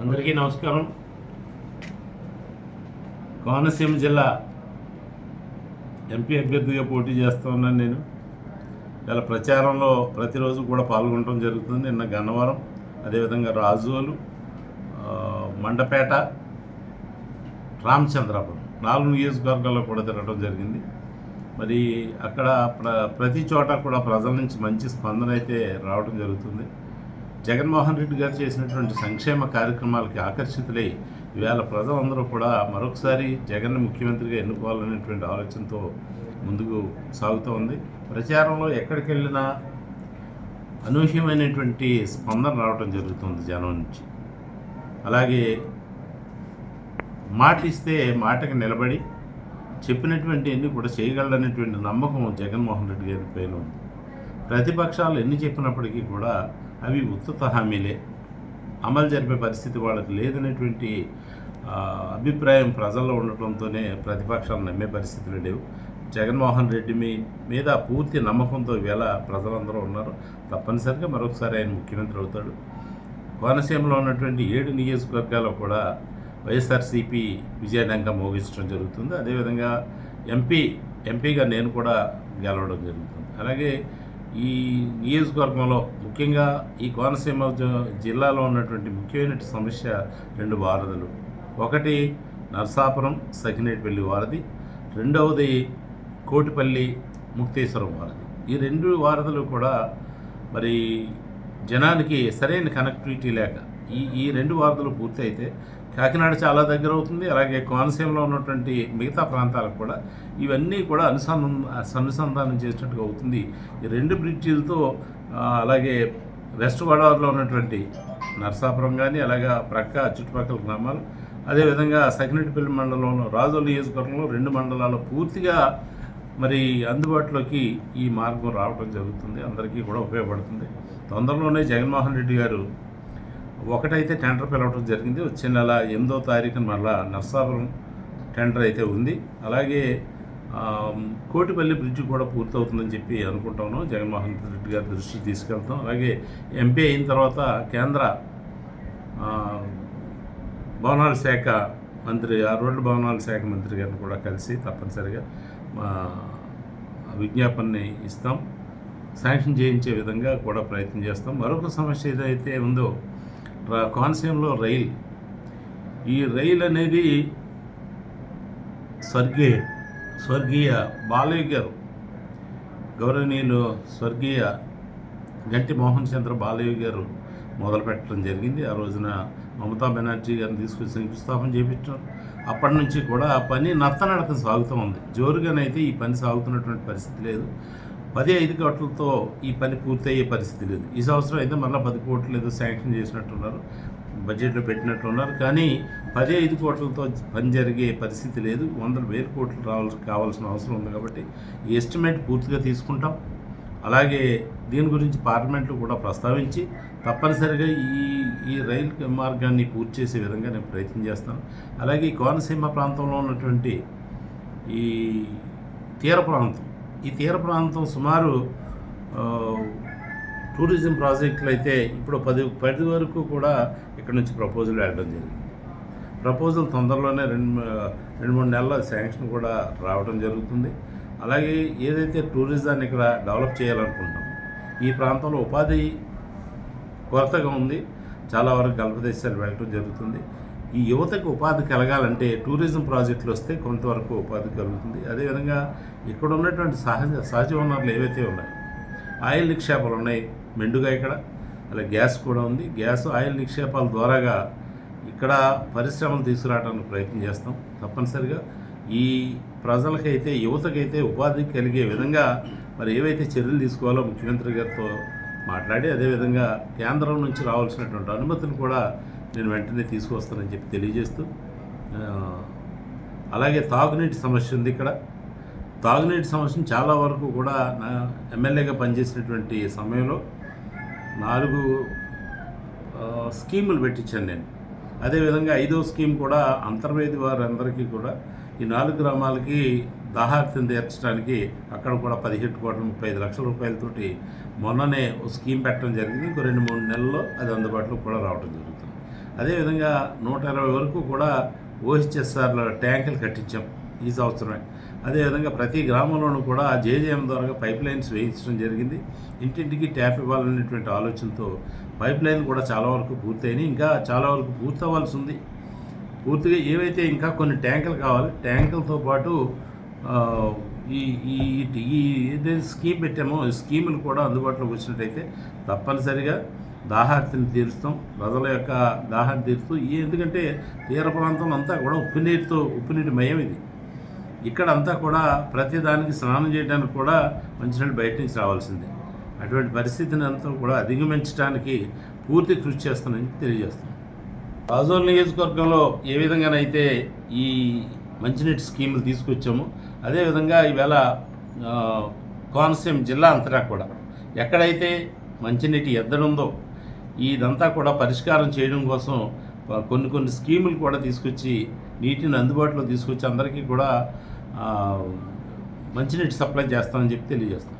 అందరికీ నమస్కారం. కోనసీమ జిల్లా ఎంపీ అభ్యర్థిగా పోటీ చేస్తూ ఉన్నాను నేను. ఇలా ప్రచారంలో ప్రతిరోజు కూడా పాల్గొనడం జరుగుతుంది. నిన్న గన్నవరం అదేవిధంగా రాజోలు మండపేట రామచంద్రాపురం నాలుగు నియోజకవర్గాల్లో కూడా తిరగడం జరిగింది. మరి అక్కడ ప్ర ప్రతి చోట కూడా ప్రజల నుంచి మంచి స్పందన అయితే రావడం జరుగుతుంది. జగన్మోహన్ రెడ్డి గారు చేసినటువంటి సంక్షేమ కార్యక్రమాలకి ఆకర్షితులై ఇవాళ ప్రజలందరూ కూడా మరొకసారి జగన్ ముఖ్యమంత్రిగా ఎన్నుకోవాలనేటువంటి ఆలోచనతో ముందుకు సాగుతూ ఉంది. ప్రచారంలో ఎక్కడికి వెళ్ళినా అనూహ్యమైనటువంటి స్పందన రావడం జరుగుతుంది జనం నుంచి. అలాగే మాట ఇస్తే మాటకి నిలబడి చెప్పినటువంటి ఎన్ని కూడా చేయగలడనేటువంటి నమ్మకం జగన్మోహన్ రెడ్డి గారి పైన ఉంది. ప్రతిపక్షాలు ఎన్ని చెప్పినప్పటికీ కూడా అవి ఉత్తత హామీలే. అమలు జరిపే పరిస్థితి వాళ్ళకి లేదనేటువంటి అభిప్రాయం ప్రజల్లో ఉండటంతోనే ప్రతిపక్షాలు నమ్మే పరిస్థితులు లేవు. జగన్మోహన్ రెడ్డి మీ మీద పూర్తి నమ్మకంతో వేళ ప్రజలందరూ ఉన్నారు. తప్పనిసరిగా మరొకసారి ఆయన ముఖ్యమంత్రి అవుతాడు. కోనసీమలో ఉన్నటువంటి ఏడు నియోజకవర్గాల్లో కూడా వైఎస్ఆర్సీపీ విజయడంగా మోగించడం జరుగుతుంది. అదేవిధంగా ఎంపీ ఎంపీగా నేను కూడా గెలవడం జరుగుతుంది. అలాగే ఈ నియోజకవర్గంలో ముఖ్యంగా ఈ కోనసీమ జిల్లాలో ఉన్నటువంటి ముఖ్యమైన సమస్య రెండు వారధులు ఒకటి నర్సాపురం సకినేటిపల్లి వారధి. రెండవది కోటిపల్లి ముక్తేశ్వరం వారధి. ఈ రెండు వారధులు కూడా మరి జనానికి సరైన కనెక్టివిటీ లేక ఈ ఈ రెండు వార్తలు పూర్తయితే కాకినాడ చాలా దగ్గర అవుతుంది అలాగే కోనసీమలో ఉన్నటువంటి మిగతా ప్రాంతాలకు కూడా ఇవన్నీ కూడా అనుసంధానం అనుసంధానం చేసినట్టుగా అవుతుంది. ఈ రెండు బ్రిడ్జిలతో అలాగే వెస్ట్ గోదావరిలో ఉన్నటువంటి నర్సాపురం కానీ అలాగే ప్రక్క చుట్టుపక్కల గ్రామాలు అదేవిధంగా సకినెట్టిపల్లి మండలంలో రాజోలు నియోజకవర్గంలో రెండు మండలాలు పూర్తిగా మరి అందుబాటులోకి ఈ మార్గం రావడం జరుగుతుంది అందరికీ కూడా ఉపయోగపడుతుంది. తొందరలోనే జగన్మోహన్ రెడ్డి గారు ఒకటైతే టెండర్ పిలవడం జరిగింది. వచ్చే నెల ఎనిమిదో తారీఖున మళ్ళా నర్సాపురం టెండర్ అయితే ఉంది. అలాగే కోటిపల్లి బ్రిడ్జ్ కూడా పూర్తవుతుందని చెప్పి అనుకుంటాను జగన్మోహన్ రెడ్డి గారి దృష్టికి తీసుకెళ్తాం. అలాగే ఎంపీ అయిన తర్వాత కేంద్ర భవనాల శాఖ మంత్రి ఆ రోడ్డు భవనాల శాఖ మంత్రి గారిని కూడా కలిసి తప్పనిసరిగా మా విజ్ఞాపనని ఇస్తాం. శాంక్షన్ చేయించే విధంగా కూడా ప్రయత్నం చేస్తాం. మరొక సమస్య ఏదైతే ఉందో కోనసీమలో రైల్. ఈ రైలు అనేది స్వర్గీయ స్వర్గీయ బాలయ్య గారు గౌరవనీయులు స్వర్గీయ గంటి మోహన్ చంద్ర బాలయ్య గారు మొదలుపెట్టడం జరిగింది. ఆ రోజున మమతా బెనర్జీ గారిని తీసుకొచ్చి శంకుస్థాపన చేయించారు అప్పటి నుంచి కూడా ఆ పని నత్తనడక సాగుతూ ఉంది. జోరుగానైతే ఈ పని సాగుతున్నటువంటి పరిస్థితి లేదు. పది ఐదు కోట్లతో ఈ పని పూర్తయ్యే పరిస్థితి లేదు. ఈ సంవత్సరం అయితే మళ్ళీ పది కోట్లు ఏదో శాంక్షన్ చేసినట్టున్నారు బడ్జెట్లో పెట్టినట్టున్నారు. కానీ పది ఐదు కోట్లతో పని జరిగే పరిస్థితి లేదు. వందల వేల కోట్లు రావాల్సి కావాల్సిన అవసరం ఉంది కాబట్టి ఈ ఎస్టిమేట్ పూర్తిగా తీసుకుంటాం. అలాగే దీని గురించి పార్లమెంట్లో కూడా ప్రస్తావించి తప్పనిసరిగా ఈ ఈ రైలు మార్గాన్ని పూర్తి చేసే విధంగా నేను ప్రయత్నం చేస్తాను. అలాగే ఈ కోనసీమ ప్రాంతంలో ఉన్నటువంటి ఈ తీర ప్రాంతం ఈ తీర ప్రాంతం సుమారు టూరిజం ప్రాజెక్టులు అయితే ఇప్పుడు పది పది వరకు కూడా ఇక్కడ నుంచి ప్రపోజల్ వెళ్ళడం జరిగింది. ప్రపోజల్ తొందరలోనే రెండు రెండు మూడు నెలల శాంక్షన్ కూడా రావడం జరుగుతుంది. అలాగే ఏదైతే టూరిజాన్ని ఇక్కడ డెవలప్ చేయాలనుకుంటాం ఈ ప్రాంతంలో ఉపాధి కొరతగా ఉంది. చాలా వరకు గల్ఫ్ దేశాలు వెళ్ళటం జరుగుతుంది. ఈ యువతకు ఉపాధి కలగాలంటే టూరిజం ప్రాజెక్టులు వస్తే కొంతవరకు ఉపాధి కలుగుతుంది. అదేవిధంగా ఇక్కడ ఉన్నటువంటి సహజ సహజ వనరులు ఏవైతే ఉన్నాయో ఆయిల్ నిక్షేపాలు ఉన్నాయి మెండుగా ఇక్కడ అలా గ్యాస్ కూడా ఉంది. గ్యాస్ ఆయిల్ నిక్షేపాల ద్వారాగా ఇక్కడ పరిశ్రమలు తీసుకురావడానికి ప్రయత్నం చేస్తాం తప్పనిసరిగా. ఈ ప్రజలకైతే యువతకైతే ఉపాధి కలిగే విధంగా మరి ఏవైతే చర్యలు తీసుకోవాలో ముఖ్యమంత్రి గారితో మాట్లాడి అదేవిధంగా కేంద్రం నుంచి రావాల్సినటువంటి అనుమతులు కూడా నేను వెంటనే తీసుకొస్తానని చెప్పి తెలియజేస్తూ అలాగే తాగునీటి సమస్య ఉంది ఇక్కడ. తాగునీటి సమస్యను చాలా వరకు కూడా నా ఎమ్మెల్యేగా పనిచేసినటువంటి సమయంలో నాలుగు స్కీములు పెట్టించాను నేను. అదేవిధంగా ఐదో స్కీమ్ కూడా అంతర్వేది వారందరికీ కూడా ఈ నాలుగు గ్రామాలకి దాహార్థం తీర్చడానికి అక్కడ కూడా పదిహేడు కోట్ల ముప్పై ఐదు లక్షల రూపాయలతోటి మొన్ననే ఓ స్కీమ్ పెట్టడం జరిగింది. ఇంకో రెండు మూడు నెలల్లో అది అందుబాటులో కూడా రావడం జరిగింది. అదేవిధంగా నూట ఇరవై వరకు కూడా ఓహెచ్ఎస్ఆర్లో ట్యాంకులు కట్టించాం. ఈ సంవత్సరమే. అదేవిధంగా ప్రతి గ్రామంలోనూ కూడా జేజేఎం ద్వారా పైప్ లైన్స్ వేయించడం జరిగింది. ఇంటింటికి ట్యాప్ ఇవ్వాలనేటువంటి ఆలోచనతో పైప్ లైన్ కూడా చాలా వరకు పూర్తయినాయి. ఇంకా చాలా వరకు పూర్తవ్వాల్సి ఉంది పూర్తిగా ఏవైతే ఇంకా కొన్ని ట్యాంకులు కావాలి ట్యాంకులతో పాటు ఈ ఈ ఈ ఏదైతే స్కీమ్ పెట్టామో ఈ స్కీములు కూడా అందుబాటులోకి వచ్చినట్టయితే తప్పనిసరిగా దాహార్తిని తీరుస్తాం. ప్రజల యొక్క దాహాన్ని తీరుస్తూ ఈ ఎందుకంటే తీర ప్రాంతం అంతా కూడా ఉప్పు నీటితో ఉప్పు నీటి మయం ఇది. ఇక్కడ అంతా కూడా ప్రతిదానికి స్నానం చేయడానికి కూడా మంచినీళ్ళు బయట నుంచి రావాల్సిందే. అటువంటి పరిస్థితిని అంతా కూడా అధిగమించడానికి పూర్తి కృషి చేస్తానని తెలియజేస్తాం రాజోల్ నియోజకవర్గంలో ఏ విధంగానైతే ఈ మంచినీటి స్కీములు తీసుకొచ్చామో అదేవిధంగా ఈవేళ కోనసీమ జిల్లా అంతటా కూడా ఎక్కడైతే మంచినీటి ఎద్దడుందో ఇదంతా కూడా పరిష్కారం చేయడం కోసం కొన్ని కొన్ని స్కీములు కూడా తీసుకొచ్చి నీటిని అందుబాటులో తీసుకొచ్చి అందరికీ కూడా మంచినీటి సప్లై చేస్తామని చెప్పి తెలియజేస్తాం